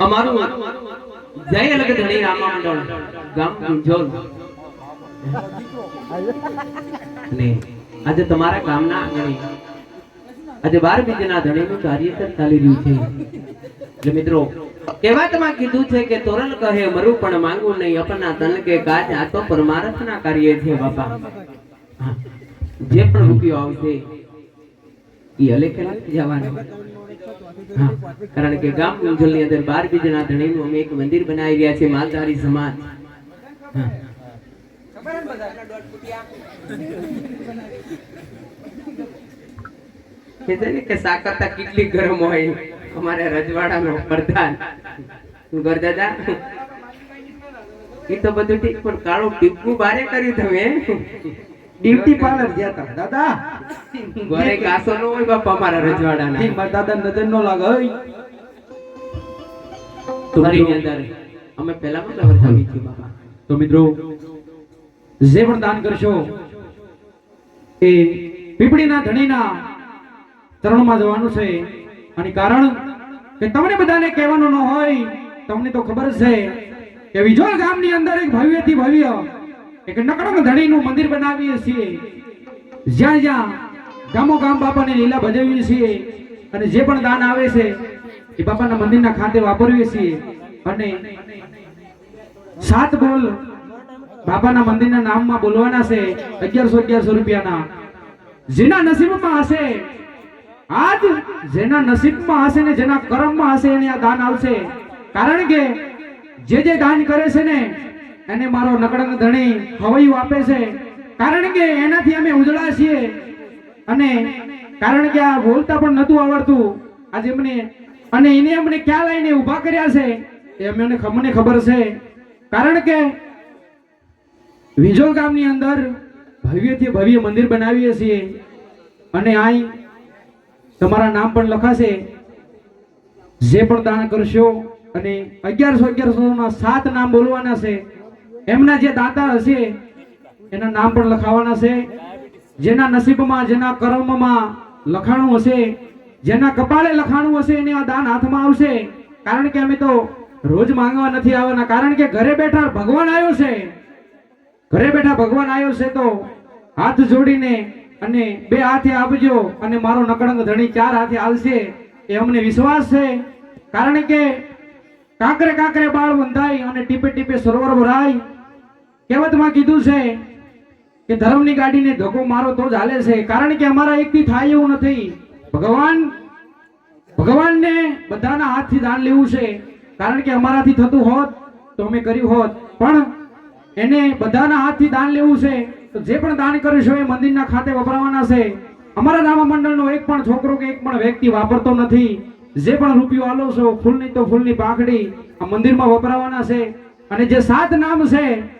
અમારું જય લગે કહેવાતમાં કીધું છે કે તોરલ કહે, મરું પણ માંગુ નહીં, અપના તન કે કાજ આ તો પરમારથના કાર્ય છે, બાપા. જે પણ રૂપિયો આવશે એ નથી જવાનો. હા, કારણ કે ગામ ગુંજલની અંદર બાર બીજના ધણીનું અમે એક મંદિર બનાવી રહ્યા છે માલધારી સમાજ. કે સાકરતા કેટલી ગરમ હોય. અમારે રજવાડાનો પ્રધાન. ગરદાદા એ તો બધું ઠીક, પણ કાળું ટીપકું બારે કર્યું તમે બ્યુટી પાર્લર ગયા હતા દાદા! ઘરે કાસો નો હોય બાપા ઠીક, રજવાડાના. મારા દાદા નજર નો લાગે ઓય. તુમરીની અંદર અમે પહેલા પણ વર્તાવી છે બાપા. તો મિત્રો જે પણ દાન કરશો એ પીપળીના ધણીના ચરણમાં જવાનું છે. અને કારણ કે તમને બધાને કહેવાનું ન હોય તમને તો ખબર જ છે કે વિજોલ ગામની અંદર એક ભવ્યથી ભવ્ય એક નકડંગ ધણીનું મંદિર બનાવીએ છીએ. જ્યાં જ્યાં ગામો ગામ બાપાની લીલા ભજવીએ છીએ અને જે પણ દાન આવે છે, એ બાપાના મંદિરના ખાતે વાપરીએ છીએ. અને સાત બોલ બાપાના મંદિરના નામમાં બોલવાના છે, અગિયારસો અગિયારસો રૂપિયાના. જેના નસીબમાં હશે, આજ જેના નસીબમાં હશે ને જેના કર્મમાં હશે એને આ દાન આવશે. કારણ કે જે જે દાન કરે છે ને એને મારો નકડંગ ધણી હવૈયું આપે છે. કારણ કે એનાથી અમે ઉજળા છીએ. અને કારણ કે આ બોલતા પણ નતું આવડતું. આજે મને અને એને અમને ક્યાં લઈને ઊભા કર્યા છે એ અમને મને ખબર છે. કારણ કે વિજોલ ગામની અંદર ભવ્યથી ભવ્ય મંદિર બનાવીએ છીએ. અને અહીં તમારા નામ પણ લખાશે. જે પણ દાન કરશો અને અગિયારસો અગિયારસો સાત નામ બોલવાના છે. એમના જે દાતા હશે, એના નામ પણ લખાવાના છે. જેના નસીબમાં, જેના કર્મમાં લખાણું હશે, જેના કપાળે લખાણું હશે, એને આ દાન હાથમાં આવશે. કારણ કે અમે તો રોજ માંગવા નથી આવવાના. કારણ કે ઘરે બેઠા ભગવાન આવ્યો છે. ઘરે બેઠા ભગવાન આવ્યો છે તો હાથ જોડીને અને બે હાથે આપજો અને મારો નકળંગ ધણી ચાર હાથે આવશે એ અમને વિશ્વાસ છે. કારણ કે કાંકરે કાંકરે બાળ બંધાય અને ટીપે ટીપે સરોવર ભરાય. કહેવતમાં કીધું છે કે ધર્મની ગાડીને ધક્કો મારો તો જ હાલે છે. કારણ કે અમારા એકથી થાય એવું નથી. ભગવાન, ભગવાનને બધાના હાથથી દાન લેવું છે. કારણ કે અમારાથી થતું હોત તો અમે કર્યું હોત. પણ એને બધાના હાથથી દાન લેવું છે. તો જે પણ દાન કરીશું એ મંદિરના ખાતે વપરાવાના છે. અમારા રામા મંડળનો એક પણ છોકરો કે એક પણ વ્યક્તિ વાપરતો નથી. જે પણ રૂપિયો આલો છો, ફૂલની તો ફૂલની પાંખડી આ મંદિરમાં વપરાવાના છે. અને જે સાત નામ છે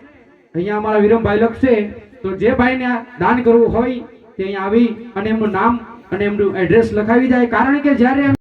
અહીંયા અમારા વિરમભાઈ લખશે, તો જે ભાઈને દાન કરવું હોય તે અહીંયા આવી અને એમનું નામ અને એમનું એડ્રેસ લખાવી જાય કારણ કે જ્યારે